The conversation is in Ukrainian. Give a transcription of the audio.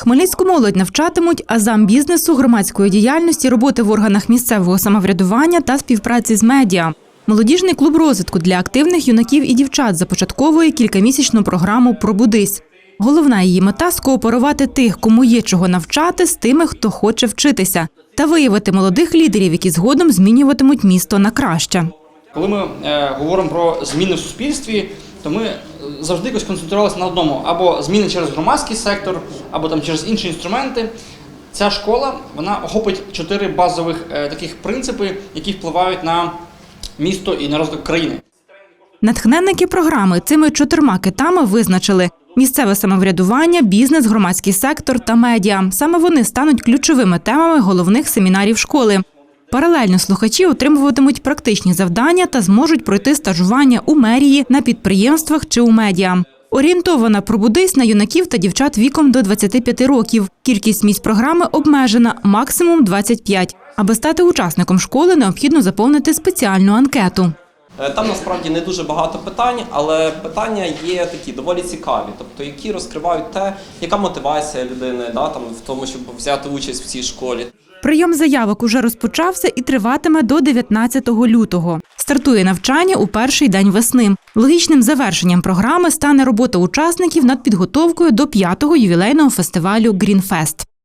Хмельницьку молодь навчатимуть азам бізнесу, громадської діяльності, роботи в органах місцевого самоврядування та співпраці з медіа. Молодіжний клуб розвитку для активних юнаків і дівчат започатковує кількамісячну програму Пробудись. Головна її мета скооперувати тих, кому є чого навчати, з тими, хто хоче вчитися, та виявити молодих лідерів, які згодом змінюватимуть місто на краще. Коли ми е, говоримо про зміни в суспільстві, то ми е, завжди якось концентрувалися на одному: або зміни через громадський сектор, або там через інші інструменти. Ця школа вона охопить чотири базових е, таких принципи, які впливають на місто і на розвиток країни. Натхненники програми цими чотирма китами визначили місцеве самоврядування, бізнес, громадський сектор та медіа. Саме вони стануть ключовими темами головних семінарів школи. Паралельно слухачі отримуватимуть практичні завдання та зможуть пройти стажування у мерії, на підприємствах чи у медіа. Орієнтована пробудись на юнаків та дівчат віком до 25 років. Кількість місць програми обмежена максимум 25. Аби стати учасником школи, необхідно заповнити спеціальну анкету. Е, Там насправді не дуже багато питань, але питання є такі доволі цікаві, тобто які розкривають те, яка мотивація людини да, там, в тому, щоб взяти участь в цій школі. Прийом заявок уже розпочався і триватиме до 19 лютого. Стартує навчання у перший день весни. Логічним завершенням програми стане робота учасників над підготовкою до п'ятого ювілейного фестивалю Грінфест.